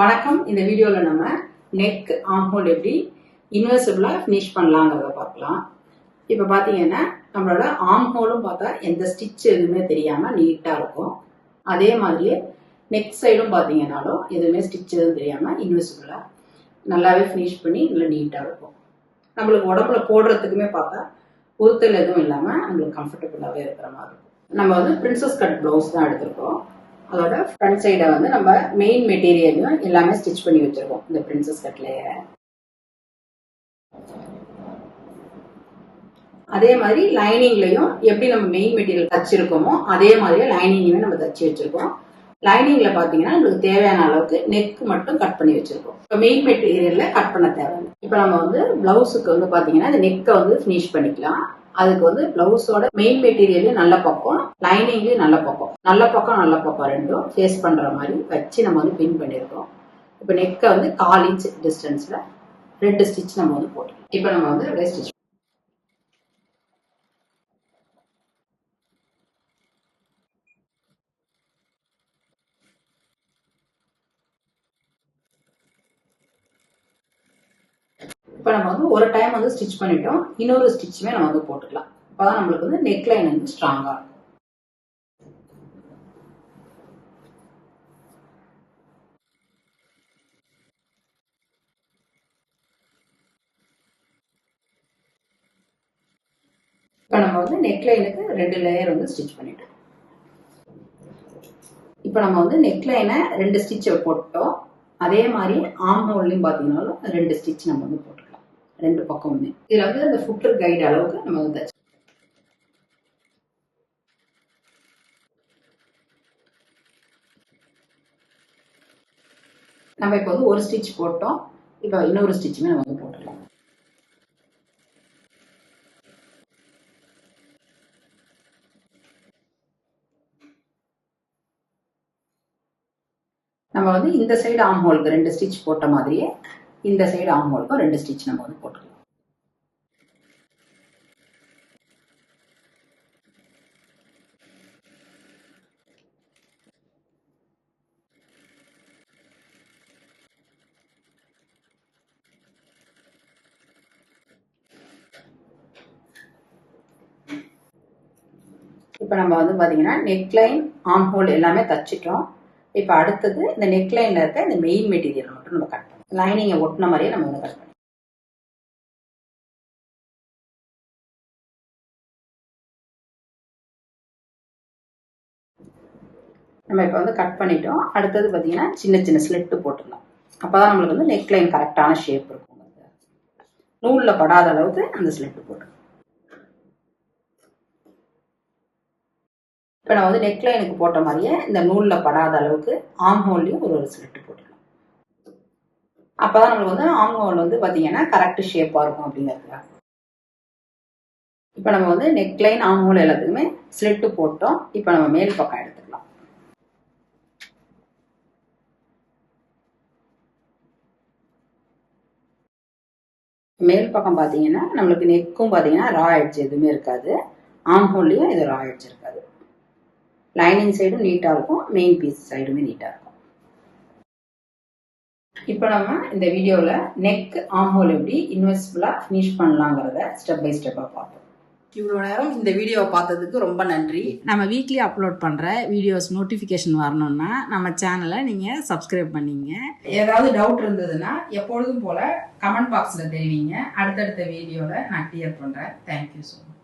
வணக்கம். இந்த வீடியோவில் நம்ம நெக் ஆம்ஹோல் எப்படி இன்வெர்சிபிளாக ஃபினிஷ் பண்ணலாங்கிறத பார்க்கலாம். இப்போ பார்த்தீங்கன்னா நம்மளோட ஆம்ஹோலும் பார்த்தா எந்த ஸ்டிச் எதுவுமே தெரியாமல் நீட்டாக இருக்கும். அதே மாதிரியே நெக் சைடும் பார்த்தீங்கன்னாலும் எதுவுமே ஸ்டிச் எதுவும் தெரியாமல் இன்வெர்சிபிளாக நல்லாவே ஃபினிஷ் பண்ணி நல்லா நீட்டாக இருக்கும். நம்மளுக்கு உடம்புல போடுறதுக்குமே பார்த்தா உறுத்தல் எதுவும் இல்லாமல் நம்மளுக்கு கம்ஃபர்டபுளாகவே இருக்கிற மாதிரி இருக்கும். நம்ம வந்து பிரின்சஸ் கட் ப்ளவுஸ் தான் எடுத்திருக்கோம். அதோட ஃப்ரண்ட் சைடை வந்து நம்ம மெயின் மெட்டீரியலையும் எல்லாமே ஸ்டிச் பண்ணி வச்சிருக்கோம். இந்த பிரின்சஸ் கட்லேயே அதே மாதிரி லைனிங்லையும் எப்படி நம்ம மெயின் மெட்டீரியல் தச்சிருக்கோமோ அதே மாதிரியே லைனிங்குமே நம்ம தச்சு வச்சிருக்கோம். லைனிங்ல பாத்தீங்கன்னா நம்மளுக்கு தேவையான அளவுக்கு நெக் மட்டும் கட் பண்ணி வச்சிருக்கோம். இப்போ மெயின் மெட்டீரியல்ல கட் பண்ண தேவை இப்போ நம்ம வந்து பிளவுஸுக்கு வந்து பாத்தீங்கன்னா இந்த நெக்கை வந்து ஃபினிஷ் பண்ணிக்கலாம். அதுக்கு வந்து பிளவுஸோட மெயின் மெட்டீரியல் நல்ல பக்கம் லைனிங்லயும் நல்ல பக்கம் நல்ல பக்கம் நல்ல பக்கம் ரெண்டும் ஃபேஸ் பண்ற மாதிரி வச்சு நம்ம வந்து பின் பண்ணியிருக்கோம் இப்போ நெக்கை வந்து கால் இன்ச் டிஸ்டன்ஸ்ல ரெண்டு ஸ்டிச் நம்ம வந்து போட்டுக்கலாம் இப்போ நம்ம வந்து ரெண்டு ஸ்டிச் இப்போ நம்ம வந்து ஒரு டைம் வந்து ஸ்டிச் பண்ணிட்டோம். இன்னொரு ஸ்டிச்சுமே நம்ம வந்து போட்டுக்கலாம். அப்போ தான் நம்மளுக்கு வந்து நெக் லைன் வந்து ஸ்ட்ராங்கா இருக்கும். இப்போ நம்ம வந்து நெக்லைனுக்கு ரெண்டு லேயர் வந்து ஸ்டிச் பண்ணிட்டோம். இப்போ நம்ம வந்து நெக்லைனை ரெண்டு ஸ்டிச்சை போட்டோம் அதே மாதிரி ஆம் ஹோல்லையும் பார்த்தீங்கன்னாலும் ரெண்டு ஸ்டிச் நம்ம வந்து போட்டுக்கலாம். ரெண்டு பக்கமுமே. இதில் வந்து அந்த ஃபுட்டர் கைடு அளவுக்கு நம்ம வந்து தச்சு நம்ம இப்போ வந்து ஒரு ஸ்டிச் போட்டோம். இப்போ இன்னொரு ஸ்டிச்சுமே நம்ம வந்து போட்டுக்கலாம் நம்ம வந்து இந்த சைடு ஆம் ஹோலுக்கு ரெண்டு ஸ்டிச் போட்ட மாதிரியே இந்த சைடு ஆம் ஹோலுக்கும் ரெண்டு ஸ்டிச் நம்ம வந்து போட்டுக்கலாம். இப்போ நம்ம வந்து பார்த்தீங்கன்னா நெக்லைன் ஆம் ஹோல் எல்லாமே தச்சிட்டோம். இப்போ அடுத்தது இந்த நெக்லைனில் இருக்க இந்த மெயின் மெட்டீரியல் மட்டும் நம்ம கட் பண்ணணும் லைனிங்கை ஒட்டின மாதிரியே நம்ம வந்து கட் பண்ணணும் நம்ம இப்போ வந்து கட் பண்ணிட்டோம். அடுத்தது பார்த்தீங்கன்னா சின்ன சின்ன ஸ்லிட்டு போட்டுடலாம். அப்போ தான் நம்மளுக்கு வந்து நெக்லைன் கரெக்டான ஷேப் இருக்கும். நூலில் படாத அளவுக்கு அந்த ஸ்லிட்டு போட்டுக்கலாம். இப்போ நான் வந்து நெக் லைனுக்கு போட்ட மாதிரியே இந்த நூலில் படாத அளவுக்கு ஆம் ஹோல்லையும் ஒரு ஒரு ஸ்லிட்டு போட்டுக்கலாம். அப்போ தான் நம்மளுக்கு வந்து ஆம் ஹோல் வந்து பார்த்தீங்கன்னா கரெக்ட் ஷேப்பாக இருக்கும் அப்படிங்கிறதுக்காக. இப்போ நம்ம வந்து நெக்லைன் ஆம் ஹோல் எல்லாத்துக்குமே ஸ்லிட்டு போட்டோம். இப்போ நம்ம மேல் பக்கம் எடுத்துக்கலாம். மேல் பக்கம் பார்த்தீங்கன்னா நம்மளுக்கு நெக்கும் பார்த்தீங்கன்னா ரா எட்ஜ் எதுவுமே இருக்காது. ஆம் ஹோல்லையும் இது ரா எட்ஜ் இருக்காது. லைனிங் சைடும் நீட்டாக இருக்கும். மெயின் பீஸ் சைடுமே நீட்டாக இருக்கும். இப்போ நம்ம இந்த வீடியோவில் நெக் ஆம்ஹோல் எப்படி இன்வெஸ்டிபிளாக ஃபினிஷ் பண்ணலாங்கிறத ஸ்டெப் பை ஸ்டெப்பாக பார்த்தோம் இவ்வளோ நேரம் இந்த வீடியோவை பார்த்ததுக்கு ரொம்ப நன்றி. நம்ம வீக்லி அப்லோட் பண்ணுற வீடியோஸ் நோட்டிஃபிகேஷன் வரணும்னா நம்ம சேனலை நீங்கள் சப்ஸ்கிரைப் பண்ணிங்க. ஏதாவது டவுட் இருந்ததுன்னா எப்பொழுதும் போல் கமெண்ட் பாக்ஸில் தெரிவிங்க. அடுத்தடுத்த வீடியோவில் நான் கிளியர் பண்ணுறேன் தேங்க்யூ ஸோ மச்